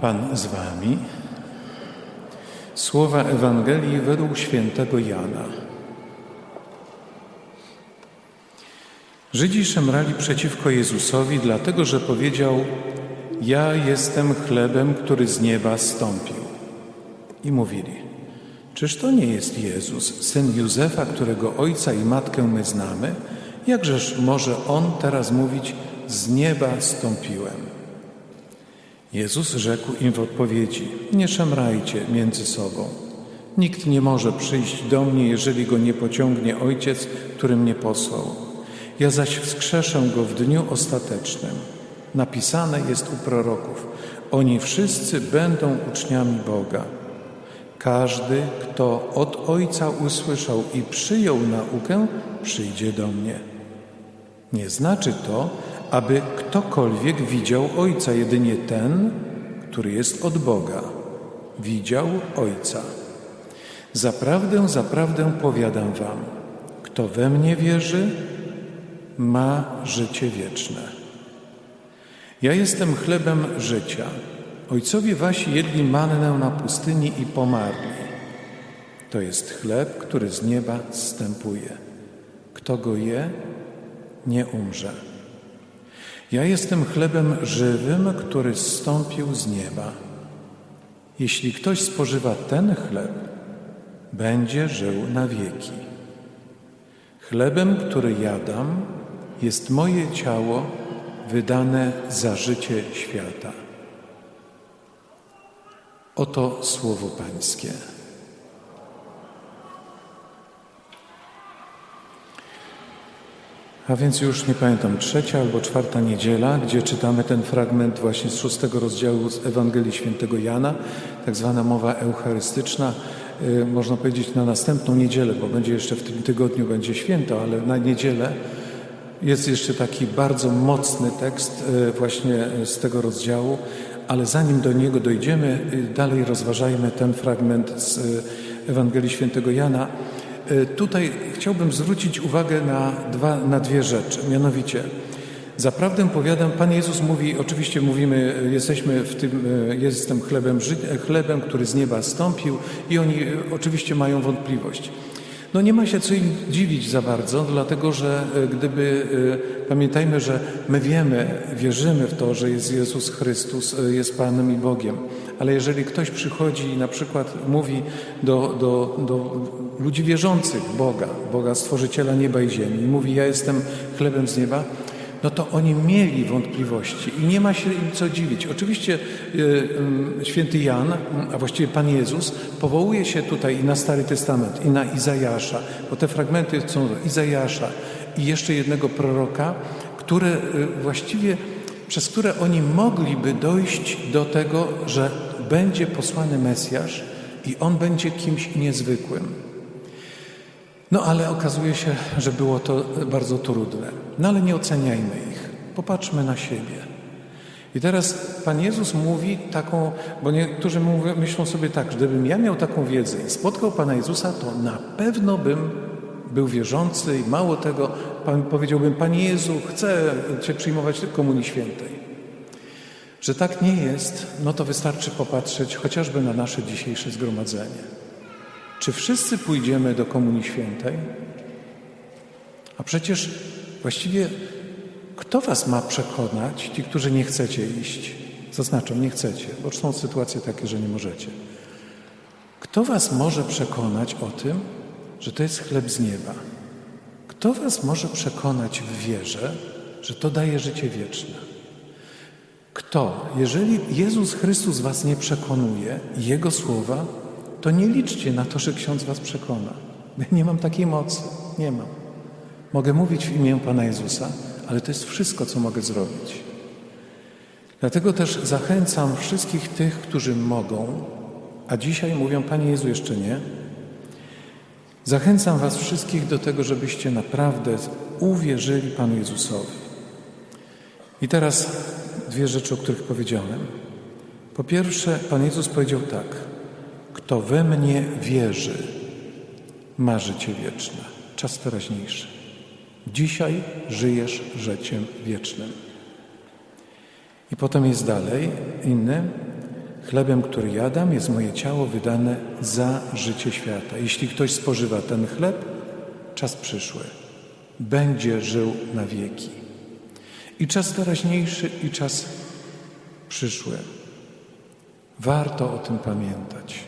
Pan z wami. Słowa Ewangelii według świętego Jana. Żydzi szemrali przeciwko Jezusowi, dlatego że powiedział: Ja jestem chlebem, który z nieba stąpił. I mówili: Czyż to nie jest Jezus, syn Józefa, którego ojca i matkę my znamy? Jakżeż może on teraz mówić: Z nieba stąpiłem? Jezus rzekł im w odpowiedzi: Nie szemrajcie między sobą. Nikt nie może przyjść do mnie, jeżeli go nie pociągnie Ojciec, który mnie posłał. Ja zaś wskrzeszę go w dniu ostatecznym. Napisane jest u proroków: Oni wszyscy będą uczniami Boga. Każdy, kto od Ojca usłyszał i przyjął naukę, przyjdzie do mnie. Nie znaczy to, aby ktokolwiek widział Ojca, jedynie ten, który jest od Boga. Widział Ojca. Zaprawdę, zaprawdę powiadam wam, kto we mnie wierzy, ma życie wieczne. Ja jestem chlebem życia. Ojcowie wasi jedli mannę na pustyni i pomarli. To jest chleb, który z nieba zstępuje. Kto go je, nie umrze. Ja jestem chlebem żywym, który zstąpił z nieba. Jeśli ktoś spożywa ten chleb, będzie żył na wieki. Chlebem, który jadam, jest moje ciało wydane za życie świata. Oto słowo Pańskie. A więc już nie pamiętam, trzecia albo czwarta niedziela, gdzie czytamy ten fragment właśnie z szóstego rozdziału z Ewangelii Świętego Jana, tak zwana mowa eucharystyczna, y, można powiedzieć na następną niedzielę, bo będzie jeszcze w tym tygodniu będzie święto, ale na niedzielę jest jeszcze taki bardzo mocny tekst y, właśnie z tego rozdziału, ale zanim do niego dojdziemy, y, dalej rozważajmy ten fragment z Ewangelii Świętego Jana. Y, Tutaj chciałbym zwrócić uwagę na, dwa, na dwie rzeczy. Mianowicie, zaprawdę powiadam, Pan Jezus mówi, oczywiście mówimy, y, jesteśmy w tym, y, jestem chlebem, chlebem, który z nieba stąpił i oni oczywiście mają wątpliwość. No nie ma się co im dziwić za bardzo, dlatego że y, gdyby, y, pamiętajmy, że my wiemy, wierzymy w to, że jest Jezus Chrystus, y, jest Panem i Bogiem, ale jeżeli ktoś przychodzi i na przykład mówi do, do, do ludzi wierzących Boga, Boga Stworzyciela nieba i ziemi mówi ja jestem chlebem z nieba, no to oni mieli wątpliwości i nie ma się im co dziwić. Oczywiście y, y, święty Jan, a właściwie Pan Jezus, powołuje się tutaj i na Stary Testament, i na Izajasza, bo te fragmenty są Izajasza i jeszcze jednego proroka, które y, właściwie, przez które oni mogliby dojść do tego, że będzie posłany Mesjasz i on będzie kimś niezwykłym. No ale okazuje się, że było to bardzo trudne. No ale nie oceniajmy ich. Popatrzmy na siebie. I teraz Pan Jezus mówi taką, bo niektórzy mówią, myślą sobie tak, że gdybym ja miał taką wiedzę i spotkał Pana Jezusa, to na pewno bym był wierzący i mało tego, pan, powiedziałbym, Panie Jezu, chcę Cię przyjmować w Komunii Świętej. Że tak nie jest, no to wystarczy popatrzeć chociażby na nasze dzisiejsze zgromadzenie. Czy wszyscy pójdziemy do Komunii Świętej? A przecież właściwie kto was ma przekonać, ci, którzy nie chcecie iść? Zaznaczam, nie chcecie, bo są sytuacje takie, że nie możecie. Kto was może przekonać o tym, że to jest chleb z nieba? Kto was może przekonać w wierze, że to daje życie wieczne? Kto? Jeżeli Jezus Chrystus was nie przekonuje, Jego słowa, to nie liczcie na to, że ksiądz was przekona. Nie mam takiej mocy. Nie mam. Mogę mówić w imię Pana Jezusa, ale to jest wszystko, co mogę zrobić. Dlatego też zachęcam wszystkich tych, którzy mogą, a dzisiaj mówią, Panie Jezu, jeszcze nie. Zachęcam Was wszystkich do tego, żebyście naprawdę uwierzyli Panu Jezusowi. I teraz dwie rzeczy, o których powiedziałem. Po pierwsze, Pan Jezus powiedział tak: Kto we mnie wierzy, ma życie wieczne. Czas teraźniejszy. Dzisiaj żyjesz życiem wiecznym. I potem jest dalej, inny. Chlebem, który jadam, jest moje ciało wydane za życie świata. Jeśli ktoś spożywa ten chleb, czas przyszły, będzie żył na wieki. I czas teraźniejszy, i czas przyszły. Warto o tym pamiętać,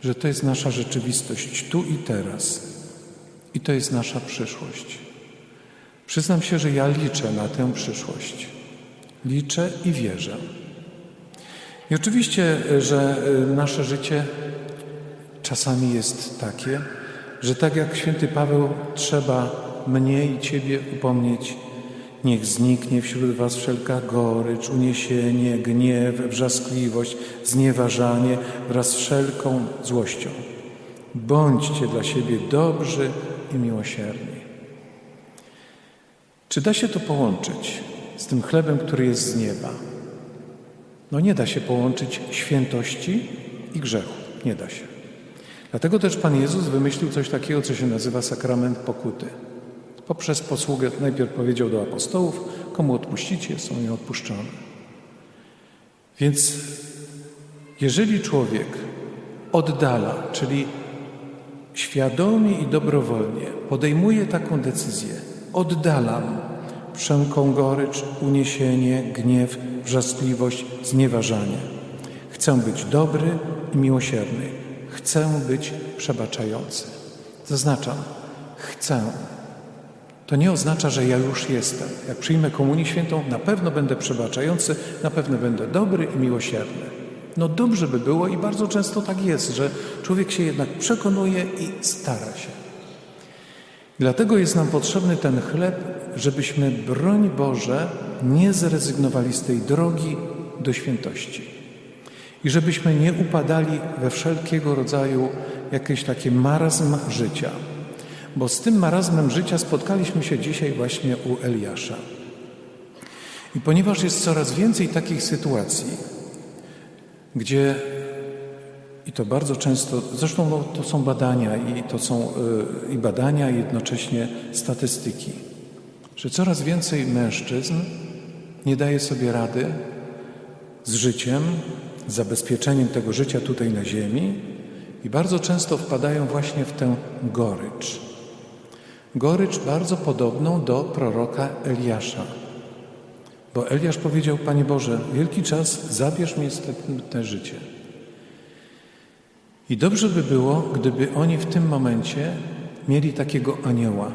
że to jest nasza rzeczywistość tu i teraz, i to jest nasza przyszłość. Przyznam się, że ja liczę na tę przyszłość. Liczę i wierzę. I oczywiście, że y, nasze życie czasami jest takie, że tak jak święty Paweł, trzeba mnie i Ciebie upomnieć. Niech zniknie wśród Was wszelka gorycz, uniesienie, gniew, wrzaskliwość, znieważanie wraz z wszelką złością. Bądźcie dla siebie dobrzy i miłosierni. Czy da się to połączyć z tym chlebem, który jest z nieba? No nie da się połączyć świętości i grzechu. Nie da się. Dlatego też Pan Jezus wymyślił coś takiego, co się nazywa sakrament pokuty. Poprzez posługę najpierw powiedział do apostołów, komu odpuścicie, są im odpuszczone. Więc jeżeli człowiek oddala, czyli świadomie i dobrowolnie podejmuje taką decyzję, oddalam wszelką gorycz, uniesienie, gniew, wrzaskliwość, znieważanie. Chcę być dobry i miłosierny. Chcę być przebaczający. Zaznaczam, chcę. To nie oznacza, że ja już jestem. Jak przyjmę Komunię Świętą, na pewno będę przebaczający, na pewno będę dobry i miłosierny. No dobrze by było i bardzo często tak jest, że człowiek się jednak przekonuje i stara się. Dlatego jest nam potrzebny ten chleb, żebyśmy, broń Boże, nie zrezygnowali z tej drogi do świętości. I żebyśmy nie upadali we wszelkiego rodzaju jakieś takie marazm życia. Bo z tym marazmem życia spotkaliśmy się dzisiaj właśnie u Eliasza. I ponieważ jest coraz więcej takich sytuacji, gdzie i to bardzo często, zresztą no, to są badania i to są y, i badania, i jednocześnie statystyki, że coraz więcej mężczyzn nie daje sobie rady z życiem, z zabezpieczeniem tego życia tutaj na ziemi i bardzo często wpadają właśnie w tę gorycz. Gorycz bardzo podobną do proroka Eliasza. Bo Eliasz powiedział, Panie Boże, wielki czas, zabierz mi te życie. I dobrze by było, gdyby oni w tym momencie mieli takiego anioła,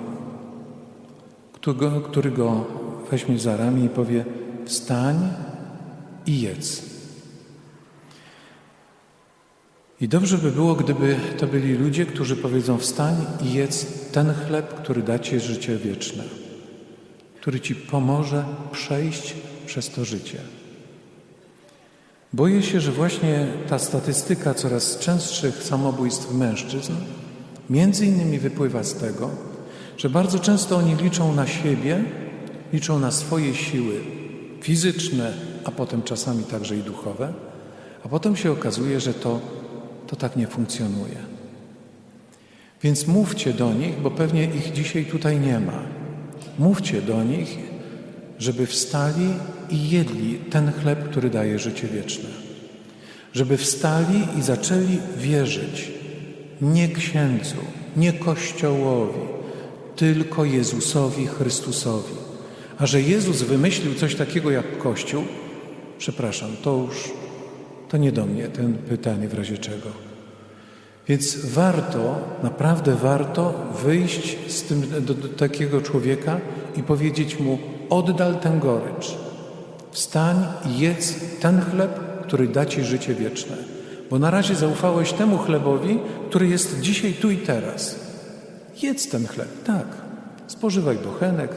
który, który go weźmie za ramię i powie: Wstań i jedz. I dobrze by było, gdyby to byli ludzie, którzy powiedzą: Wstań i jedz ten chleb, który da ci życie wieczne, który ci pomoże przejść przez to życie. Boję się, że właśnie ta statystyka coraz częstszych samobójstw mężczyzn między innymi wypływa z tego, że bardzo często oni liczą na siebie, liczą na swoje siły fizyczne, a potem czasami także i duchowe, a potem się okazuje, że to, to tak nie funkcjonuje. Więc mówcie do nich, bo pewnie ich dzisiaj tutaj nie ma. Mówcie do nich, żeby wstali i jedli ten chleb, który daje życie wieczne. Żeby wstali i zaczęli wierzyć nie księdzu, nie Kościołowi, tylko Jezusowi Chrystusowi. A że Jezus wymyślił coś takiego jak Kościół, przepraszam, to już to nie do mnie ten pytanie w razie czego. Więc warto, naprawdę warto wyjść z tym do, do takiego człowieka i powiedzieć mu: oddal tę gorycz, wstań i jedz ten chleb, który da ci życie wieczne. Bo na razie zaufałeś temu chlebowi, który jest dzisiaj, tu i teraz. Jedz ten chleb, tak. Spożywaj bochenek,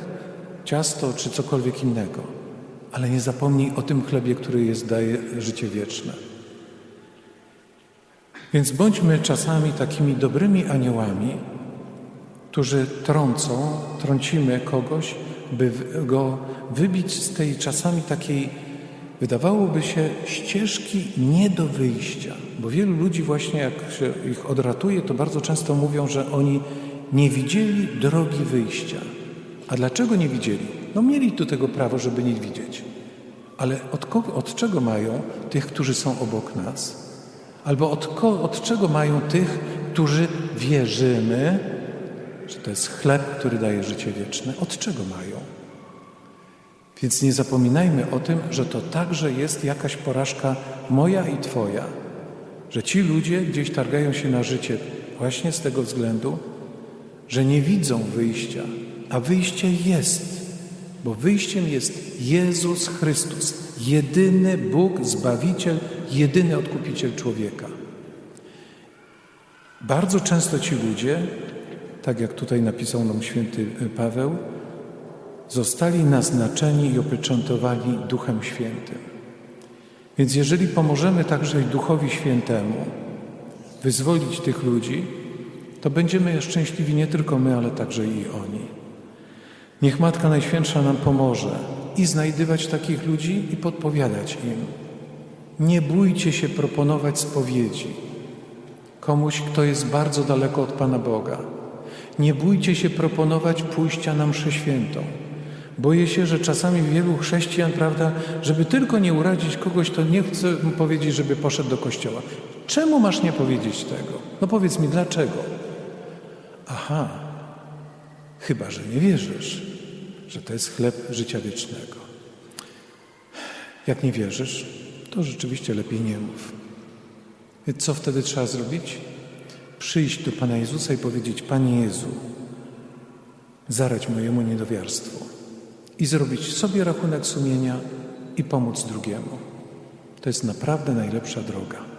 ciasto czy cokolwiek innego. Ale nie zapomnij o tym chlebie, który jest, daje życie wieczne. Więc bądźmy czasami takimi dobrymi aniołami, którzy trącą, trącimy kogoś, by go wybić z tej czasami takiej, wydawałoby się, ścieżki nie do wyjścia. Bo wielu ludzi właśnie, jak się ich odratuje, to bardzo często mówią, że oni nie widzieli drogi wyjścia. A dlaczego nie widzieli? No mieli do tego prawo, żeby nie widzieć. Ale od, kogo, od czego mają tych, którzy są obok nas? Albo od, od czego mają tych, którzy wierzymy, że to jest chleb, który daje życie wieczne? Od czego mają? Więc nie zapominajmy o tym, że to także jest jakaś porażka moja i Twoja, że ci ludzie gdzieś targają się na życie właśnie z tego względu, że nie widzą wyjścia, a wyjście jest, bo wyjściem jest Jezus Chrystus, jedyny Bóg, Zbawiciel, jedyny Odkupiciel człowieka. Bardzo często ci ludzie, tak jak tutaj napisał nam święty Paweł, zostali naznaczeni i opieczętowani Duchem Świętym. Więc jeżeli pomożemy także Duchowi Świętemu wyzwolić tych ludzi, to będziemy szczęśliwi nie tylko my, ale także i oni. Niech Matka Najświętsza nam pomoże i znajdywać takich ludzi i podpowiadać im. Nie bójcie się proponować spowiedzi komuś, kto jest bardzo daleko od Pana Boga. Nie bójcie się proponować pójścia na mszę świętą. Boję się, że czasami wielu chrześcijan, prawda, żeby tylko nie urazić kogoś, to nie chce mu powiedzieć, żeby poszedł do kościoła. Czemu masz nie powiedzieć tego? No powiedz mi, dlaczego? Aha, chyba, że nie wierzysz, że to jest chleb życia wiecznego. Jak nie wierzysz, to rzeczywiście lepiej nie mów. Co wtedy trzeba zrobić? Przyjść do Pana Jezusa i powiedzieć: Panie Jezu, zarać mojemu niedowiarstwu i zrobić sobie rachunek sumienia i pomóc drugiemu. To jest naprawdę najlepsza droga.